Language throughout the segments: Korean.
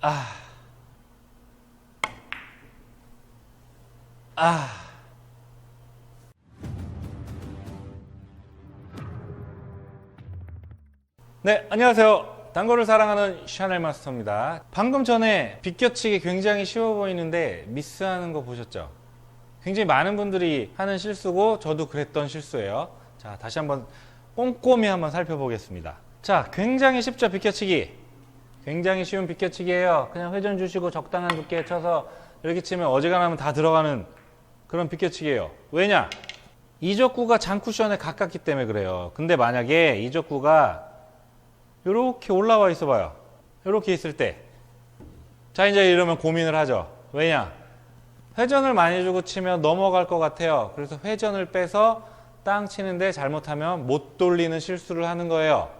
아. 아. 네, 안녕하세요. 단거를 사랑하는 샤넬 마스터입니다. 방금 전에 비껴치기 굉장히 쉬워 보이는데 미스하는 거 보셨죠? 굉장히 많은 분들이 하는 실수고 저도 그랬던 실수예요. 자, 다시 한번 꼼꼼히 한번 살펴보겠습니다. 자, 굉장히 쉽죠, 비껴치기. 굉장히 쉬운 비껴치기예요. 그냥 회전 주시고 적당한 두께 쳐서 이렇게 치면 어지간하면 다 들어가는 그런 비껴치기예요. 왜냐? 이적구가 장쿠션에 가깝기 때문에 그래요. 근데 만약에 이적구가 이렇게 올라와 있어 봐요. 이렇게 있을 때. 자, 이제 이러면 고민을 하죠. 왜냐? 회전을 많이 주고 치면 넘어갈 것 같아요. 그래서 회전을 빼서 땅 치는데 잘못하면 못 돌리는 실수를 하는 거예요.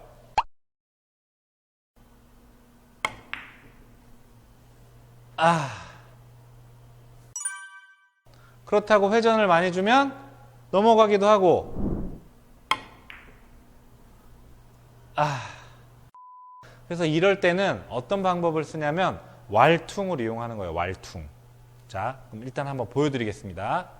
아. 그렇다고 회전을 많이 주면 넘어가기도 하고. 아. 그래서 이럴 때는 어떤 방법을 쓰냐면 왈퉁을 이용하는 거예요. 왈퉁. 자, 그럼 일단 한번 보여드리겠습니다.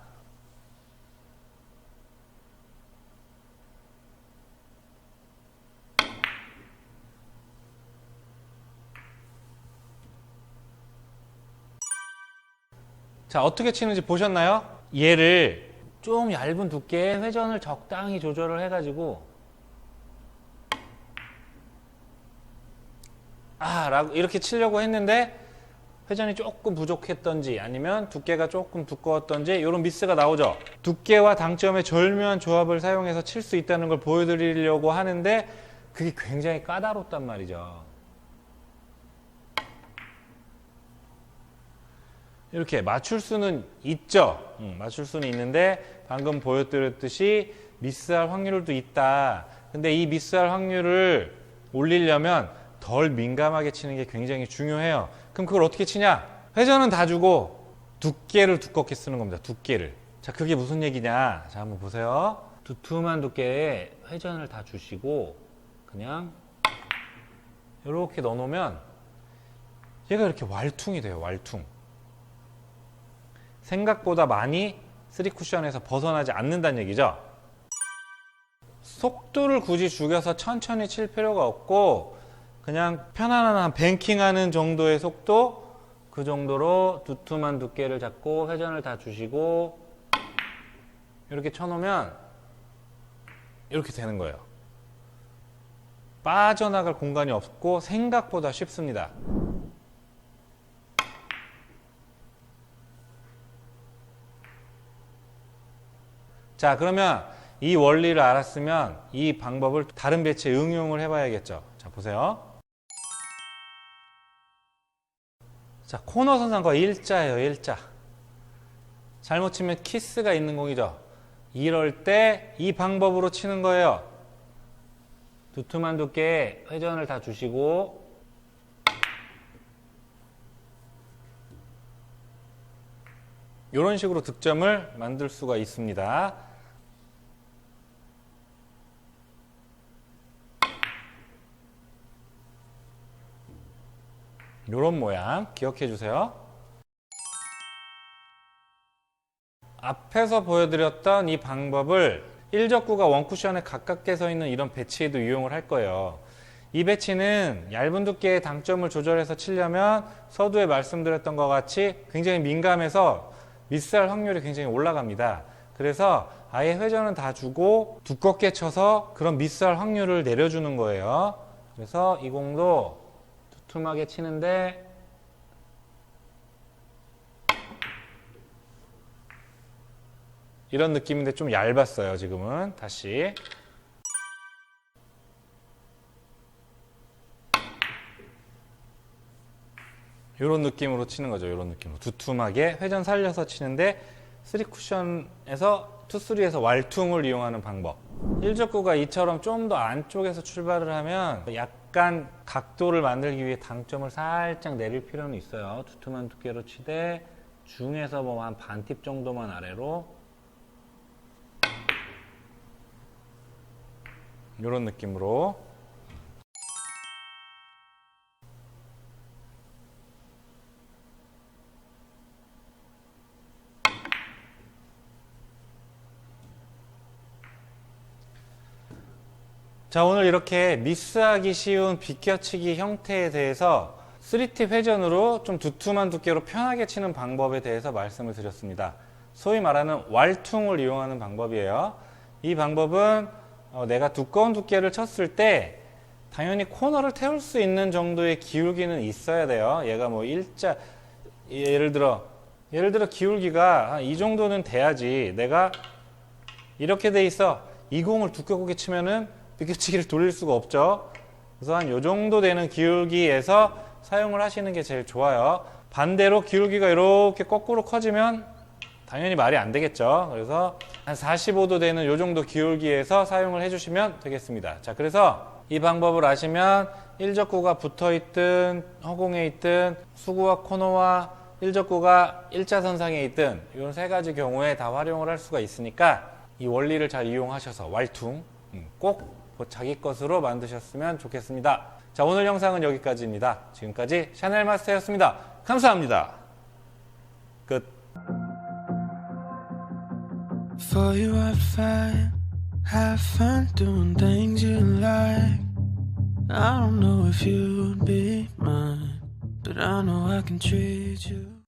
자, 어떻게 치는지 보셨나요? 얘를 좀 얇은 두께의 회전을 적당히 조절을 해가지고 아, 라고 이렇게 치려고 했는데 회전이 조금 부족했던지 아니면 두께가 조금 두꺼웠던지 이런 미스가 나오죠. 두께와 당점의 절묘한 조합을 사용해서 칠 수 있다는 걸 보여드리려고 하는데 그게 굉장히 까다롭단 말이죠. 이렇게 맞출 수는 있죠. 음, 맞출 수는 있는데 방금 보여드렸듯이 미스할 확률도 있다. 근데 이 미스할 확률을 올리려면 덜 민감하게 치는 게 굉장히 중요해요. 그럼 그걸 어떻게 치냐? 회전은 다 주고 두께를 두껍게 쓰는 겁니다. 두께를. 자, 그게 무슨 얘기냐? 자, 한번 보세요. 두툼한 두께에 회전을 다 주시고 그냥 이렇게 넣어놓으면 얘가 이렇게 왈퉁이 돼요. 왈퉁. 생각보다 많이 쓰리 쿠션에서 벗어나지 않는다는 얘기죠. 속도를 굳이 죽여서 천천히 칠 필요가 없고 그냥 편안한 뱅킹하는 정도의 속도 그 정도로 두툼한 두께를 잡고 회전을 다 주시고 이렇게 쳐놓으면 이렇게 되는 거예요. 빠져나갈 공간이 없고 생각보다 쉽습니다. 자, 그러면 이 원리를 알았으면 이 방법을 다른 배치에 응용을 해봐야겠죠. 자, 보세요. 자, 코너 선상과 일자예요, 일자. 잘못 치면 키스가 있는 공이죠. 이럴 때 이 방법으로 치는 거예요. 두툼한 두께에 회전을 다 주시고 이런 식으로 득점을 만들 수가 있습니다. 이런 모양 기억해 주세요. 앞에서 보여드렸던 이 방법을 1적구가 원쿠션에 가깝게 서 있는 이런 배치에도 이용을 할 거예요. 이 배치는 얇은 두께의 당점을 조절해서 치려면 서두에 말씀드렸던 것 같이 굉장히 민감해서 미스할 확률이 굉장히 올라갑니다. 그래서 아예 회전은 다 주고 두껍게 쳐서 그런 미스할 확률을 내려주는 거예요. 그래서 이 공도 두툼하게 치는데 이런 느낌인데 좀 얇았어요 지금은. 다시. 이런 느낌으로 치는 거죠 이런 느낌으로. 두툼하게 회전 살려서 치는데 3쿠션에서 투3에서 왈퉁을 이용하는 방법 1적구가 이처럼 좀 더 안쪽에서 출발을 하면 약간 각도를 만들기 위해 당점을 살짝 내릴 필요는 있어요. 두툼한 두께로 치되 중에서 뭐 한 반팁 정도만 아래로. 이런 느낌으로 자, 오늘 이렇게 미스하기 쉬운 비껴치기 형태에 대해서 3T 회전으로 좀 두툼한 두께로 편하게 치는 방법에 대해서 말씀을 드렸습니다. 소위 말하는 왈퉁을 이용하는 방법이에요. 이 방법은 어, 내가 두꺼운 두께를 쳤을 때 당연히 코너를 태울 수 있는 정도의 기울기는 있어야 돼요. 얘가 뭐 일자 예를 들어 예를 들어 기울기가 한이 정도는 돼야지 내가 이렇게 돼 있어 이 공을 두껍게 치면은 비껴치기를 돌릴 수가 없죠. 그래서 한 요 정도 되는 기울기에서 사용을 하시는 게 제일 좋아요. 반대로 기울기가 이렇게 거꾸로 커지면 당연히 말이 안 되겠죠. 그래서 한 45도 되는 요 정도 기울기에서 사용을 해주시면 되겠습니다. 자, 그래서 이 방법을 아시면 일적구가 붙어 있든 허공에 있든 수구와 코너와 일적구가 일자선상에 있든 이런 세 가지 경우에 다 활용을 할 수가 있으니까 이 원리를 잘 이용하셔서 왈퉁 음, 꼭 자기 것으로 만드셨으면 좋겠습니다. 자, 오늘 영상은 여기까지입니다. 지금까지 샤넬 마스터였습니다. 감사합니다. 끝. For you I'd fight, have fun doing things you like. I don't know if you'd be mine, but I know I can treat you.